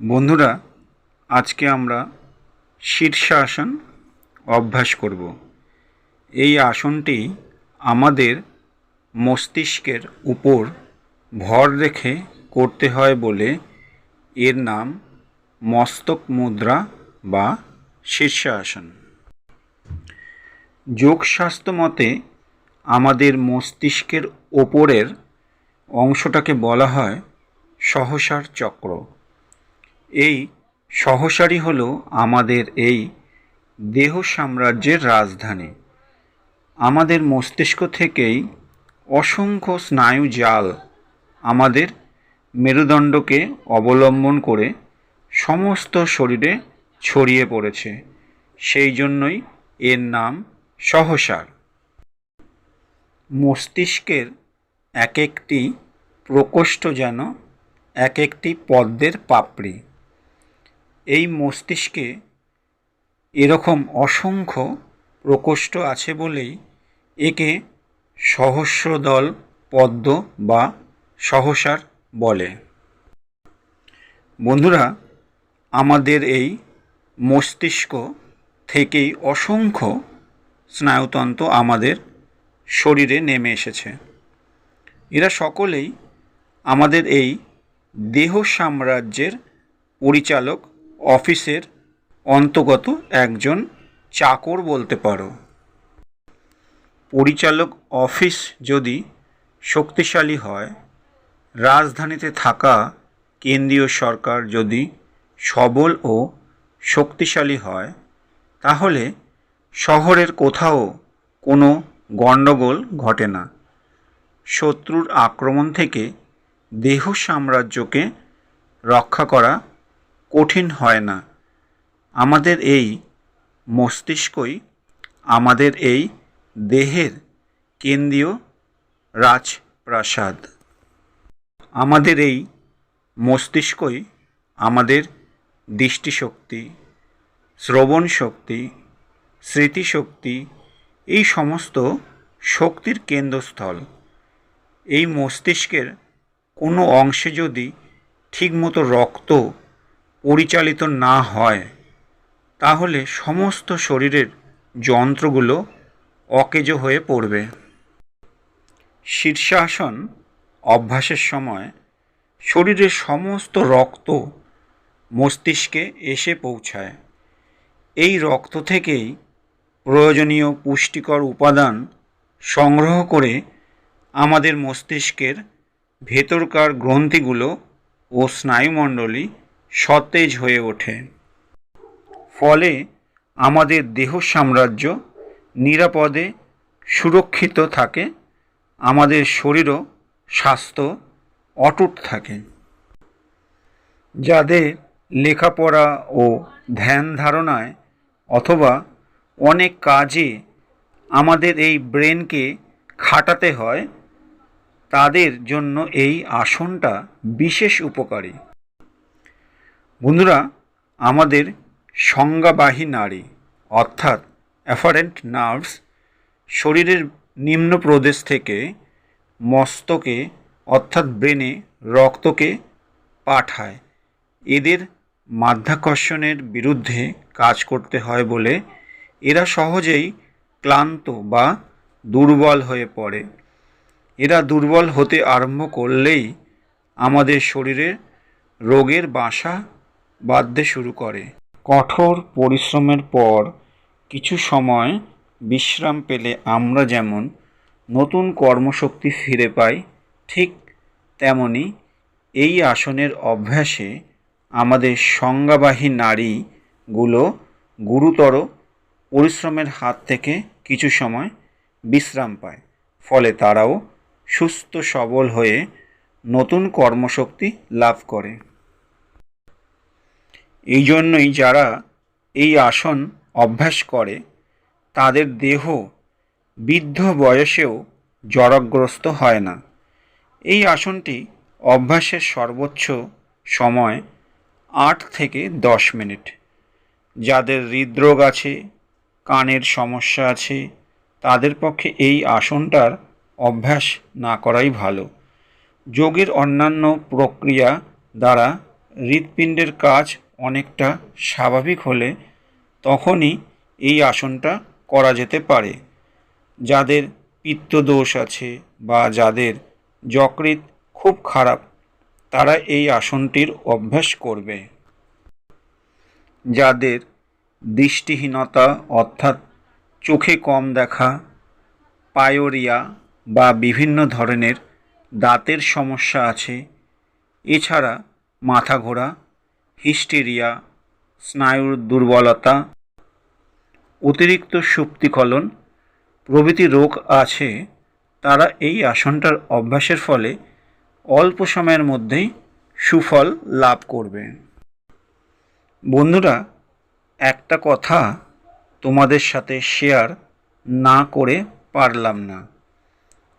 বন্ধুরা, আজকে আমরা শীর্ষাসন অভ্যাস করব। এই আসনটি আমাদের মস্তিষ্কের উপর ভর রেখে করতে হয় বলে এর নাম মস্তক মুদ্রা বা শীর্ষাসন। যোগশাস্ত্র মতে আমাদের মস্তিষ্কের ওপরের অংশটাকে বলা হয় সহসার চক্র। এই সহসারী হল আমাদের এই দেহ সাম্রাজ্যের রাজধানী। আমাদের মস্তিষ্ক থেকেই অসংখ্য স্নায়ু জাল আমাদের মেরুদণ্ডকে অবলম্বন করে সমস্ত শরীরে ছড়িয়ে পড়েছে। সেই জন্যই এর নাম সহসার। মস্তিষ্কের এক একটি প্রকোষ্ঠ যেন এক একটি পদ্মের পাপড়ি। এই মস্তিষ্কে এরকম অসংখ্য প্রকোষ্ঠ আছে বলেই একে সহস্রদল পদ্ম বা সহসার বলে। বন্ধুরা, আমাদের এই মস্তিষ্ক থেকেই অসংখ্য স্নায়ুতন্ত্র আমাদের শরীরে নেমে এসেছে। এরা সকলেই আমাদের এই দেহ সাম্রাজ্যের পরিচালক অফিসের অন্তর্গত একজন চাকর বলতে পারো। পরিচালক অফিস যদি শক্তিশালী হয়, রাজধানীতে থাকা কেন্দ্রীয় সরকার যদি সবল ও শক্তিশালী হয়, তাহলে শহরের কোথাও কোনো গণ্ডগোল ঘটে না। শত্রুর আক্রমণ থেকে দেহ সাম্রাজ্যকে রক্ষা করা কঠিন হয় না। আমাদের এই মস্তিষ্কই আমাদের এই দেহের কেন্দ্রীয় রাজপ্রাসাদ। আমাদের এই মস্তিষ্কই আমাদের দৃষ্টিশক্তি শ্রবণ শক্তি স্মৃতিশক্তি, এই সমস্ত শক্তির কেন্দ্রস্থল। এই মস্তিষ্কের কোনো অংশে যদি ঠিকমতো রক্ত পরিচালিত না হয়, তাহলে সমস্ত শরীরের যন্ত্রগুলো অকেজো হয়ে পড়বে। শীর্ষাসন অভ্যাসের সময় শরীরের সমস্ত রক্ত মস্তিষ্কে এসে পৌঁছায়। এই রক্ত থেকেই প্রয়োজনীয় পুষ্টিকর উপাদান সংগ্রহ করে আমাদের মস্তিষ্কের ভেতরকার গ্রন্থিগুলো ও স্নায়ুমণ্ডলী সতেজ হয়ে ওঠে। ফলে আমাদের দেহ সাম্রাজ্য নিরাপদে সুরক্ষিত থাকে, আমাদের শরীরও স্বাস্থ্য অটুট থাকে। যাদের লেখাপড়া ও ধ্যান ধারণায় অথবা অনেক কাজে আমাদের এই ব্রেনকে খাটাতে হয়, তাদের জন্য এই আসনটা বিশেষ উপকারী। বন্ধুরা, আমাদের সংজ্ঞাবাহী নারী, অর্থাৎ অ্যাফারেন্ট নার্ভস শরীরের নিম্ন প্রদেশ থেকে মস্তকে, অর্থাৎ ব্রেনে রক্তকে পাঠায়। এদের মাধ্যাকর্ষণের বিরুদ্ধে কাজ করতে হয় বলে এরা সহজেই ক্লান্ত বা দুর্বল হয়ে পড়ে। এরা দুর্বল হতে আরম্ভ করলেই আমাদের শরীরে রোগের বাসা বাঁধতে শুরু করে। কঠোর পরিশ্রমের পর কিছু সময় বিশ্রাম পেলে আমরা যেমন নতুন কর্মশক্তি ফিরে পাই, ঠিক তেমনি এই আসনের অভ্যাসে আমাদের সংজ্ঞাবাহী নারীগুলো গুরুতর পরিশ্রমের হাত থেকে কিছু সময় বিশ্রাম পায়। ফলে তারাও সুস্থ সবল হয়ে নতুন কর্মশক্তি লাভ করে। এই জন্যই যারা এই আসন অভ্যাস করে, তাদের দেহ বৃদ্ধ বয়সেও জড়গ্রস্ত হয় না। এই আসনটি অভ্যাসের সর্বোচ্চ সময় আট থেকে দশ মিনিট। যাদের হৃদরোগ আছে, কানের সমস্যা আছে, তাদের পক্ষে এই আসনটার অভ্যাস না করাই ভালো। যোগের অন্যান্য প্রক্রিয়া দ্বারা হৃৎপিণ্ডের কাজ অনেকটা স্বাভাবিক হলে তখনই এই আসনটা করা যেতে পারে। যাদের পিত্তদোষ আছে বা যাদের যকৃৎ খুব খারাপ, তারা এই আসনটির অভ্যাস করবে। যাদের দৃষ্টিহীনতা অর্থাৎ চোখে কম দেখা, পায়োরিয়া বা বিভিন্ন ধরনের দাঁতের সমস্যা আছে, এছাড়া মাথা ঘোরা হিস্টেরিয়া, স্নায়ুর দুর্বলতা, অতিরিক্ত সুপ্তিকলন প্রভৃতি রোগ আছে, তারা এই আসনটার অভ্যাসের ফলে অল্প সময়ের মধ্যেই সুফল লাভ করবে। বন্ধুরা, একটা কথা তোমাদের সাথে শেয়ার না করে পারলাম না।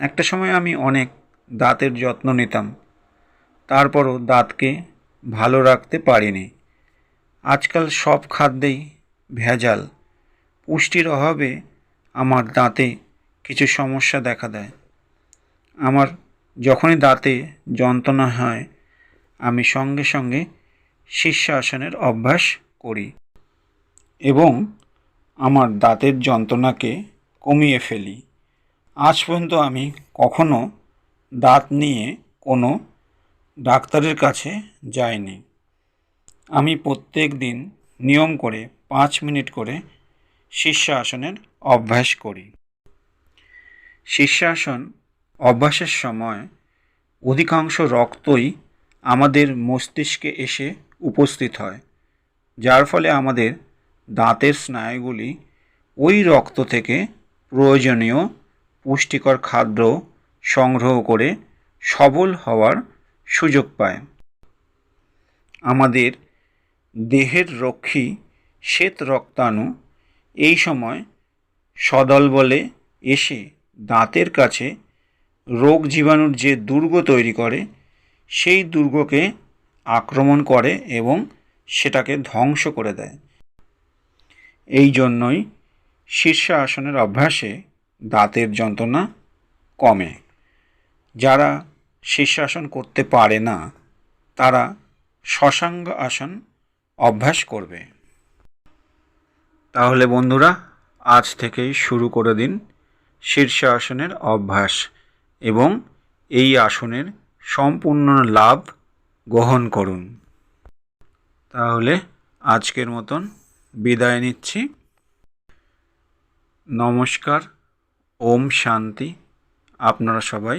একটা সময় আমি অনেক দাঁতের যত্ন নিতাম, তারপরও দাঁতকে ভালো রাখতে পারিনি। আজকাল সব খাদ্যেই ভেজাল। পুষ্টির অভাবে আমার দাঁতে কিছু সমস্যা দেখা দেয়। আমার যখনই দাঁতে যন্ত্রণা হয়, আমি সঙ্গে সঙ্গে শীর্ষাসনের অভ্যাস করি এবং আমার দাঁতের যন্ত্রণাকে কমিয়ে ফেলি। আজ পর্যন্ত আমি কখনো দাঁত নিয়ে কোনো ডাক্তারের কাছে যাইনি আমি প্রত্যেক দিন নিয়ম করে পাঁচ মিনিট করে শীর্ষাসনের অভ্যাস করি। শীর্ষাসন অভ্যাসের সময় অধিকাংশ রক্তই আমাদের মস্তিষ্কে এসে উপস্থিত হয়, যার ফলে আমাদের দাঁতের স্নায়ুগুলি ওই রক্ত থেকে প্রয়োজনীয় পুষ্টিকর খাদ্য সংগ্রহ করে সবল হওয়ার সুযোগ পায়। আমাদের দেহের রক্ষী শ্বেত রক্তাণু এই সময় সদল বলে এসে দাঁতের কাছে রোগ জীবাণুর যে দুর্গ তৈরি করে, সেই দুর্গকে আক্রমণ করে এবং সেটাকে ধ্বংস করে দেয়। এই জন্যই শীর্ষ আসনের অভ্যাসে দাঁতের যন্ত্রণা কমে। যারা শীর্ষাসন করতে পারে না, তারা শশাঙ্গ আসন অভ্যাস করবে। তাহলে বন্ধুরা, আজ থেকেই শুরু করে দিন শীর্ষ আসনের অভ্যাস এবং এই আসনের সম্পূর্ণ লাভ গ্রহণ করুন। তাহলে আজকের মতন বিদায় নিচ্ছি। নমস্কার, ওম শান্তি। আপনারা সবাই